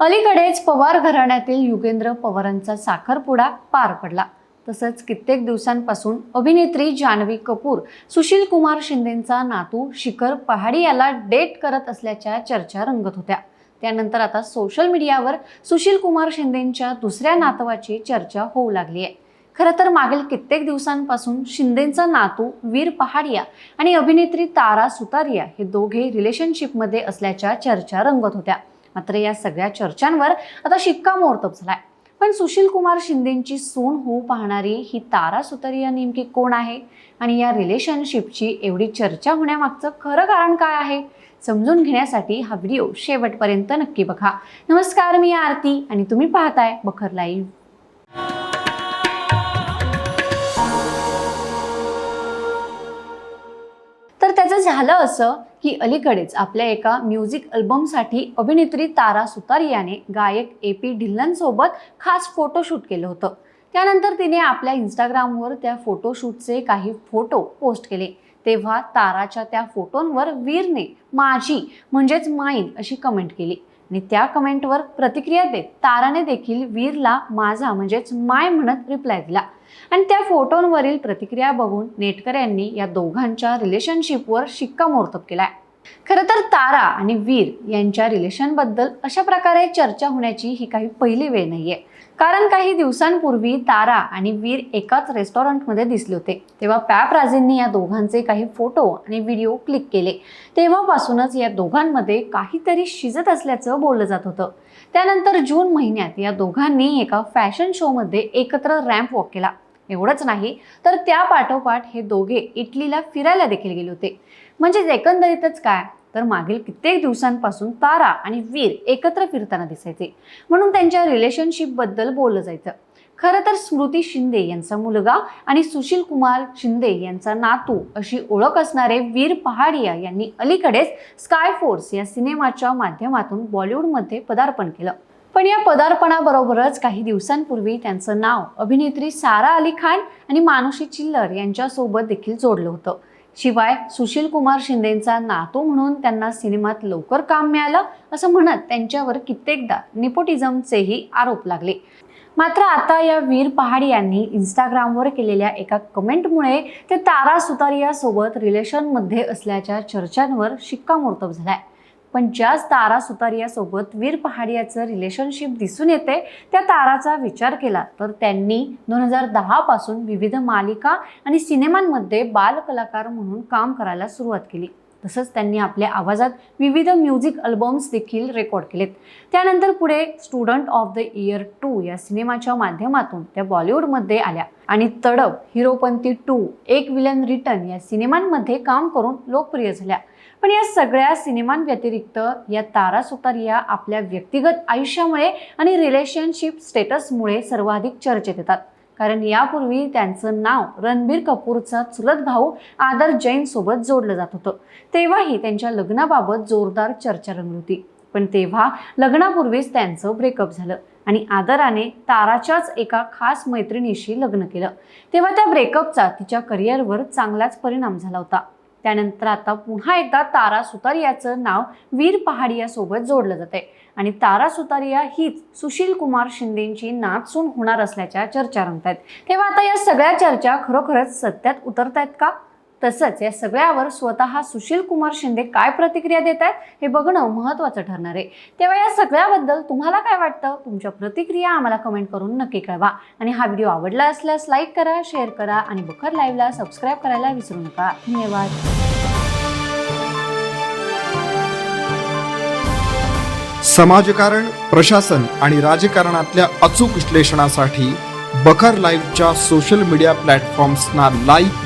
अलीकडेच पवार घराण्यातील युगेंद्र पवारांचा साखरपुडा पार पडला. तसंच कित्येक दिवसांपासून अभिनेत्री जान्हवी कपूर सुशील कुमार शिंदेंचा नातू शिखर पहाडी याला डेट करत असल्याच्या चर्चा रंगत होत्या. त्यानंतर आता सोशल मीडियावर सुशील कुमार शिंदेंच्या दुसऱ्या नातवाची चर्चा होऊ लागली आहे. खरं तर मागील कित्येक दिवसांपासून शिंदेंचा नातू वीर पहाडिया आणि अभिनेत्री तारा सुतारिया हे दोघे रिलेशनशिपमध्ये असल्याच्या चर्चा रंगत होत्या. मात्र या सगळ्या चर्चांवर आता शिक्कामोर्तब झालाय. पण सुशील कुमार शिंदेंची सून होऊ पाहणारी ही तारा सुतारिया नेमकी कोण आहे? आणि या रिलेशनशिपची एवढी चर्चा होण्यामागचं खरं कारण काय आहे? समजून घेण्यासाठी हा व्हिडिओ शेवटपर्यंत नक्की बघा. नमस्कार मी आरती आणि तुम्ही पाहताय बखर लाईव्ह झालं असं की अलीकडेच आपल्या एका म्युझिक अल्बमसाठी अभिनेत्री तारा सुतारियाने गायक ए पी ढिल्लनसोबत खास फोटोशूट केलं होतं. त्यानंतर तिने आपल्या इंस्टाग्रामवर त्या फोटोशूटचे काही फोटो पोस्ट केले. तेव्हा ताराच्या त्या फोटोंवर वीरने माझी म्हणजेच माईन अशी कमेंट केली. आणि त्या कमेंटवर प्रतिक्रिया देत ताराने देखील वीरला माझा म्हणजेच माय म्हणत रिप्लाय दिला. आणि त्या फोटोंवरील प्रतिक्रिया बघून नेटकऱ्यांनी या दोघांच्या रिलेशनशिपवर शिक्कामोर्तब केलाय. खरं तर तारा आणि वीर यांच्या रिलेशनबद्दल अशा प्रकारे चर्चा होण्याची ही काही पहिली वेळ नाहीये. कारण काही दिवसांपूर्वी तारा आणि वीर एकाच रेस्टॉरंटमध्ये दिसले होते. तेव्हा पॅपराजेंनी या दोघांचे काही फोटो आणि व्हिडिओ क्लिक केले. तेव्हापासूनच या दोघांमध्ये काहीतरी शिजत असल्याचं बोललं जात होतं. त्यानंतर जून महिन्यात या दोघांनी एका फॅशन शोमध्ये एकत्र रॅम्प वॉक केला. एवढंच नाही तर त्या पाठोपाठ हे दोघे इटलीला फिरायला देखील गेले होते. म्हणजेच एकंदरीतच काय? तर मागील कित्येक दिवसांपासून तारा आणि वीर एकत्र फिरताना दिसायचे. म्हणून त्यांच्या रिलेशनशिपबद्दल बोललं जायचं. खरं तर स्मृती शिंदे यांचा मुलगा आणि सुशील कुमार शिंदे यांचा नातू अशी ओळख असणारे वीर पहाडिया यांनी अलीकडेच स्काय फोर्स या सिनेमाच्या माध्यमातून बॉलिवूडमध्ये पदार्पण केलं. पण या पदार्पणाबरोबरच काही दिवसांपूर्वी त्यांचं नाव अभिनेत्री सारा अली खान आणि मानुषी चिल्लर यांच्यासोबत देखील जोडलं होतं. शिवाय सुशील कुमार शिंदेंचा नातू म्हणून त्यांना सिनेमात लवकर काम मिळालं असं म्हणत त्यांच्यावर कित्येकदा निपोटिझमचेही आरोप लागले. मात्र आता या वीर पहाडी यांनी इंस्टाग्रामवर केलेल्या एका कमेंटमुळे ते तारा सुतारियासोबत रिलेशनमध्ये असल्याच्या चर्चांवर शिक्कामोर्तब झालाय. पण ज्याच तारा सुतारियासोबत वीर पहाडियाचं रिलेशनशिप दिसून येते त्या ताराचा विचार केला तर त्यांनी दोन हजार दहापासून विविध मालिका आणि सिनेमांमध्ये बालकलाकार म्हणून काम करायला सुरुवात केली. तसंच त्यांनी आपल्या आवाजात विविध म्युझिक अल्बम्स देखील रेकॉर्ड केलेत. त्यानंतर पुढे student of the year two या सिनेमाच्या माध्यमातून त्या बॉलिवूडमध्ये आल्या. आणि Tadap Heropanti two Ek villain return या सिनेमांमध्ये काम करून लोकप्रिय झाल्या. पण या सगळ्या सिनेमांव्यतिरिक्त या तारा सुतारिया आपल्या व्यक्तिगत आयुष्यामुळे आणि रिलेशनशिप स्टेटसमुळे सर्वाधिक चर्चेत येतात. कारण यापूर्वी त्यांचं नाव रणबीर कपूरचा चुलत भाऊ आदर जैनसोबत जोडलं जात होतं. तेव्हाही त्यांच्या लग्नाबाबत जोरदार चर्चा रंगली होती. पण तेव्हा लग्नापूर्वीच त्यांचं ब्रेकअप झालं आणि आदराने ताराच्याच एका खास मैत्रिणीशी लग्न केलं. तेव्हा त्या ब्रेकअपचा तिच्या करिअरवर चांगलाच परिणाम झाला होता. त्यानंतर आता पुन्हा एकदा तारा सुतारियाचं नाव वीर पहाडियासोबत जोडलं जाते आणि तारा सुतारिया हीच सुशील कुमार शिंदेची नाचसून होणार असल्याच्या चर्चा रंगत आहेत तेव्हा आता या सगळ्या चर्चा खरोखरच सत्यात उतरत आहेत का? तसंच या सगळ्यावर स्वतः सुशील कुमार शिंदे काय प्रतिक्रिया देत आहेत हे बघणं महत्त्वाचं ठरणार आहे. तेव्हा या सगळ्याबद्दल तुम्हाला काय वाटतं? तुमच्या प्रतिक्रिया आम्हाला कमेंट करून नक्की कळवा. आणि हा व्हिडिओ आवडला असल्यास लाईक करा शेअर करा आणि बखर लाईव्हला सबस्क्राईब करायला विसरू नका. धन्यवाद. समाजकारण प्रशासन आणि राजकारणातल्या अचूक विश्लेषणासाठी बखर लाईव्हच्या सोशल मीडिया प्लॅटफॉर्म्सना लाईक